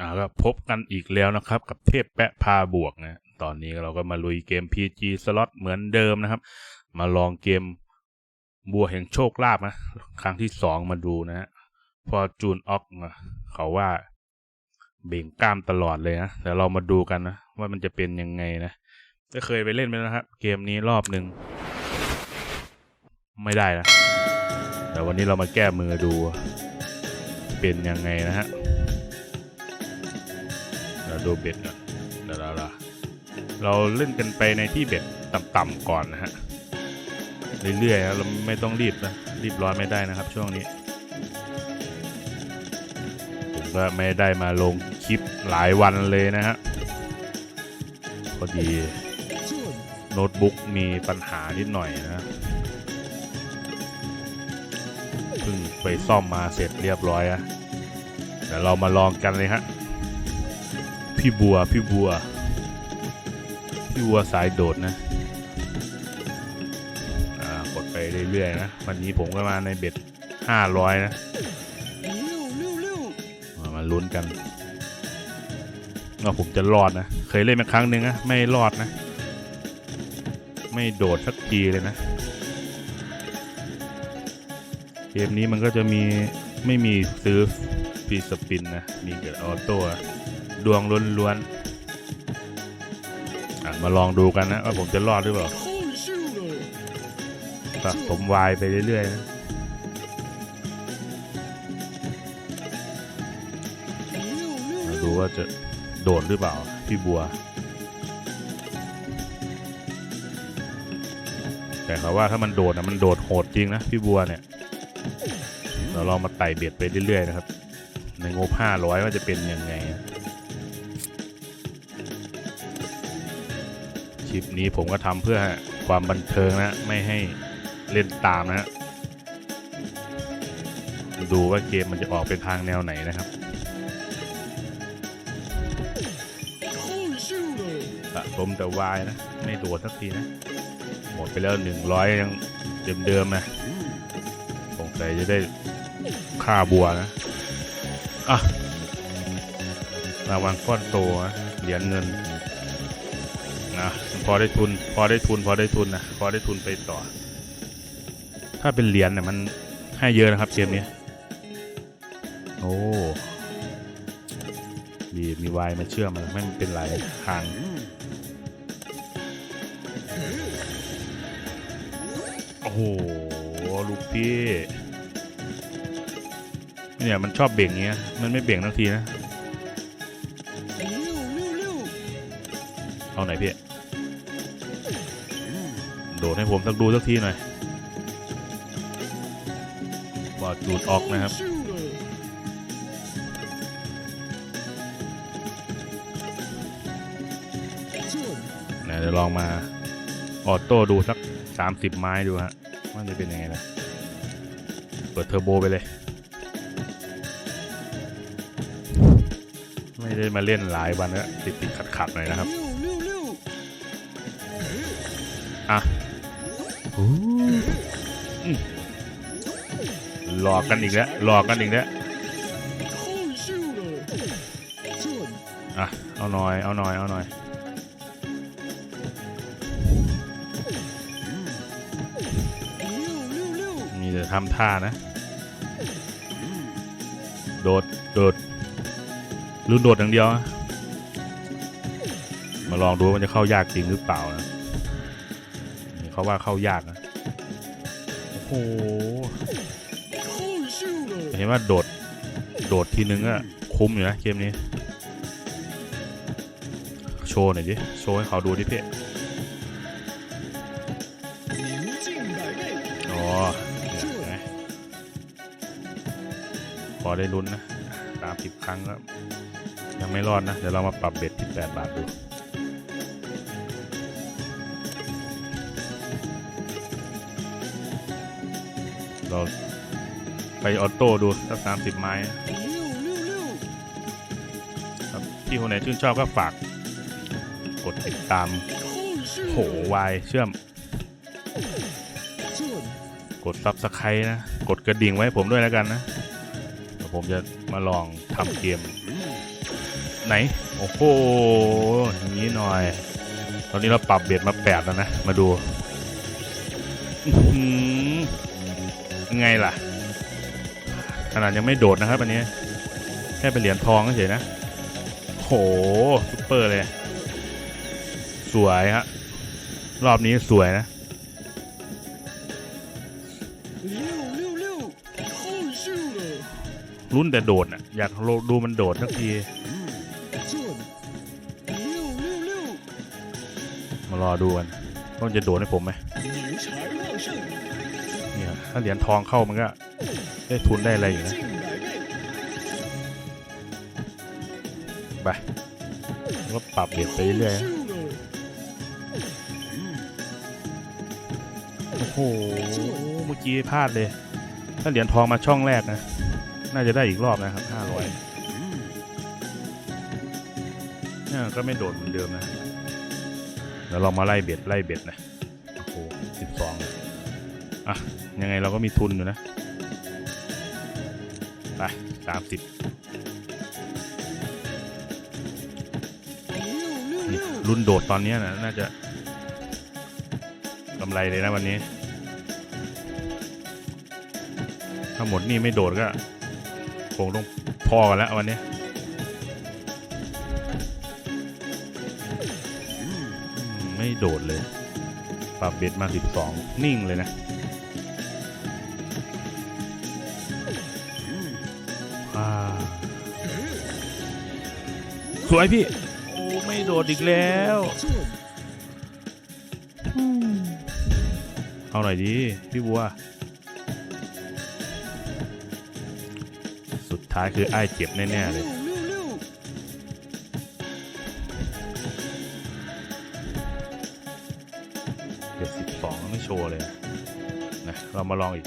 อ่าก็พบกันอีกแล้วนะครับ กับเทพแปะพาบวกนะตอนนี้เราก็มาลุยเกม PG สล็อตเหมือนเดิมนะครับ มาลองเกมบัวแห่งโชคลาภนะ ครั้งที่สองมาดูนะฮะพอจูนออกเขาว่าเบ่งกล้ามตลอดเลยนะเดี๋ยวเรามาดูกันนะว่ามันจะเป็นยังไงนะก็เคยไปเล่นไปแล้วนะครับ เกมนี้รอบหนึ่งไม่ได้นะแต่วันนี้เรามาแก้มือดู เป็นยังไงนะฮะ เราดูเบ็ดก่อนเดี๋ยวเราเราเล่นกันไปในที่เบ็ดต่ำๆก่อนนะฮะเรื่อยๆเราไม่ต้องรีบนะรีบร้อนไม่ได้นะครับช่วงนี้ผมก็ไม่ได้มาลงคลิปหลายวันเลยนะฮะพอดีโน้ตบุ๊กมีปัญหานิดหน่อยนะเพิ่งไปซ่อมมาเสร็จเรียบร้อยอะเดี๋ยวเรามาลองกันเลยฮะ พี่บัว พี่บัว พี่บัวสายโดดนะอ่ากดไปเรื่อยๆนะ วันนี้ผมก็มาในเบ็ดห้าร้อยนะมามาลุ้นกันว่าผมจะรอดนะ เคยเล่นมาครั้งหนึ่งนะไม่รอดนะ ไม่โดดสักทีเลยนะ เกมนี้มันก็จะมีไม่มีซื้อฟรีสปินนะ มีแต่ออโต้อะ ดวงล้วนๆมาลองดูกันนะว่าผมจะรอดหรือเปล่าสะสมวายไปเรื่อยๆนะมาดูว่าจะโดดหรือเปล่า พี่บัว แต่เขาว่าถ้ามันโดดนะมันโดดโหดจริงนะพี่บัวเนี่ย เราลองมาไต่เบ็ดไปเรื่อยๆนะครับ ในงบห้าร้อยว่าจะเป็นยังไงนะ ลิปนี้ผมก็ทำเพื่อความบันเทิงนะไม่ให้เล่นตามนะดูว่าเกมมันจะออกเป็นทางแนวไหนนะครับสะสมแต่วายนะ ไม่โดดสักทีนะ หมดไปแล้วหนึ่งร้อยยังเดิมๆนะสงสัยจะได้ค่าบัวนะอะรางวัลก้อนโตนะเหรียญเงิน พอได้ทุน พอได้ทุน พอได้ทุนนะพอได้ทุนไปต่อ ถ้าเป็นเหรียญเนี่ยมันให้เยอะนะครับเกมนี้โอ้ดีมีวายมาเชื่อมมันไม่เป็นไรทางโอ้โหลูกพี่เนี่ยมันชอบเบ่งเงี้ยมันไม่เบ่งทักทีนะ เอาไหนพี่ ดดให้ผมสักดูสักทีหน่อยบอดดูดออกนะครับนะเดี๋ยวลองมาออโต้ดูสักสามสิบไม้ดูฮะว่าจะเป็นยังไงนะเปิดเทอร์โบไปเลย ไม่ได้มาเล่นหลายวันแล้วติดติดขัดขัดหน่อยนะครับ อะ หลอกกันอีกแล้ว หลอกกันอีกแล้วอะ เอาหน่อย เอาหน่อย เอาหน่อย มีแต่ทำท่านะ โดด โดดลุ้นโดดอย่างเดียว มาลองดูว่ามันจะเข้ายากจริงหรือเปล่านะ เขาว่าเข้ายากนะโอ้โหเห็นว่าโดด โดดทีนึงก็คุ้มอยู่นะเกมนี้ โชว์หน่อยดิ โชว์ให้เขาดูดิเพ่อ๋อเนี่ยเห็นไหมพอได้ลุ้นนะ ตามสิบครั้งก็ยังไม่รอดนะ เดี๋ยวเรามาปรับเบ็ดที่แปดบาทดู เราไปออโต้ดูสักสามสิบไม้ครับที่คนไหนชื่นชอบก็ฝาก กดติดตามโหวายเชื่อม กดซับสไครต์นะ กดกระดิ่งไว้ผมด้วยแล้วกันนะเดี๋ยวผมจะมาลองทำเกม ไหน โอ้โหอย่างนี้หน่อย ตอนนี้เราปรับเบ็ดมาแปดแล้วนะ มาดูังไงล่ะ ขนาดยังไม่โดดนะครับอันนี้ แค่เป็นเหรียญทองเฉยนะ โหซุปเปอร์เลย สวยฮะ รอบนี้สวยนะรุ่นแต่โดดอะ อยากดูมันโดดสักทีมารอดูกันต้องจะโดดให้ผมไหม ถ้าเหรียญทองเข้ามันก็ได้ทุนได้อะไรอยู่นะไปก็ปรับเปลี่ยนไปเรื่อยโอ้โห เมื่อกี้พลาดเลย ถ้าเหรียญทองมาช่องแรกนะ น่าจะได้อีกรอบนะครับห้าร้อยนี่ก็ไม่โดดเหมือนเดิมนะเดี๋ยวลองมาไล่เบ็ดไล่เบ็ดนะ โอ้โหสิบสองอะ ยังไงเราก็มีทุนอยู่นะ ไปสามสิบรุ่นโดดตอนนี้นะน่าจะกำไรเลยนะวันนี้ ถ้าหมดนี่ไม่โดดก็คงต้องพอกันแล้ววันนี้ไม่โดดเลย ปรับเบ็ดมา 12 นิ่งเลยนะ วยพี่ โอ้ ไม่โดดอีกแล้วเอาหน่อยดีพี่บัว สุดท้ายคือไอ้เจ็บแน่ๆเลยเจ็ดสิบสองไม่โชว์เลยนะเรามาลองอีก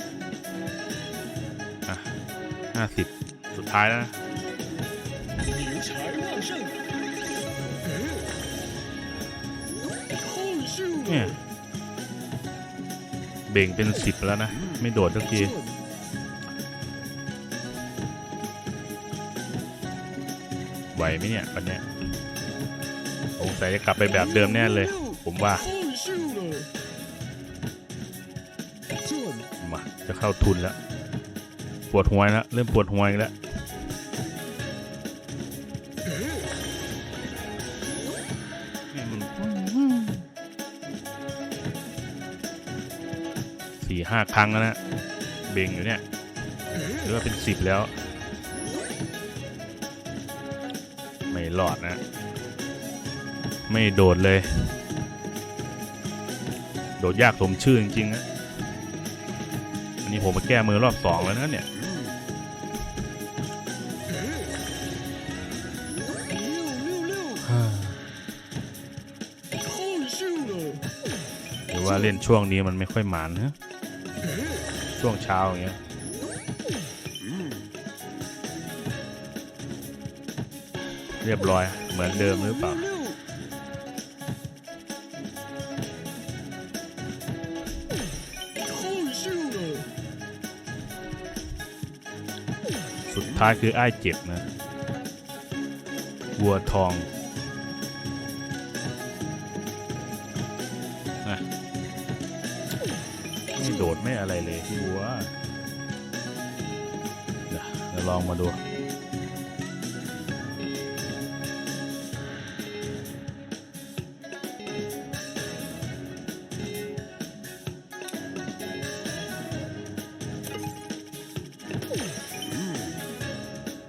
อะห้าสิบสุดท้ายแล้วนะ เนี่ย เบ่งเป็นสิบแล้วนะ ไม่โดดสักทีไหวไหมเนี่ยวันเนี้ยสงสัยจะกลับไปแบบเดิมแน่เลย ผมว่า มา จะเข้าทุนแล้ว ปวดหัวแล้ว เริ่มปวดหัวอีกแล้ว สี่ห้าครั้งแล้วนะเบ่งอยู่เนี่ยหรือว่าเป็นสิบแล้ว ไม่หลอดนะ ไม่โดดเลย โดดยากสมชื่อจริงๆนะอันนี้ผมมาแก้มือรอบสองแล้วนะเนี่ยหรือว่าเล่นช่วงนี้มันไม่ค่อยหมานนะ ช่วงเช้าอย่างเงี้ยเรียบร้อยเหมือนเดิมหรือเปล่า สุดท้ายคือไอ้เจ็บนะ วัวทอง โดดไม่อะไรเลยพี่วัวเดี๋ยวเดี๋ยวลองมาดู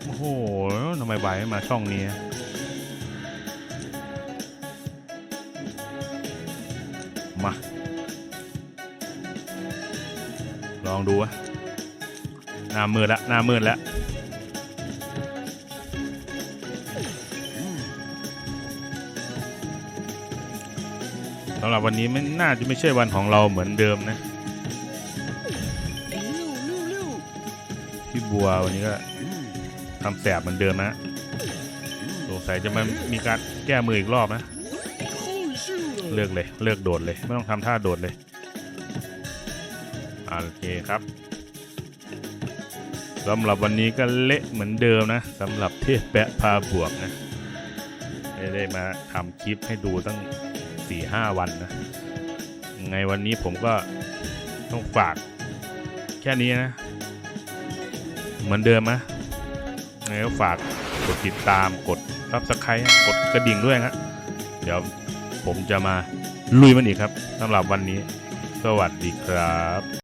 โอ้โหทำไมใบไม่มาช่องนี้ องดูวะหน้ามืดละหน้ามืดละสำหรับวันนี้ไม่น่าจะไม่ใช่วันของเราเหมือนเดิมนะ พี่บัววันนี้ก็ทำแสบเหมือนเดิมนะสงสัยจะมามีการแก้มืออีกรอบนะ เลิกเลย เลิกโดดเลย ไม่ต้องทำท่าโดดเลย โอเคครับสำหรับวันนี้ก็เละเหมือนเดิมนะสำหรับเทพแปะพาบวกนะไม่ได้มาทำคลิปให้ดูตั้งสี่ห้าวันนะไงวันนี้ผมก็ต้องฝากแค่นี้นะ เหมือนเดิมนะไงก็ฝากกดติดตามกดรับสไครต์กดกระดิ่งด้วยครับเดี๋ยวผมจะมาลุยมันอีกครับสำหรับวันนี้ สวัสดีครับ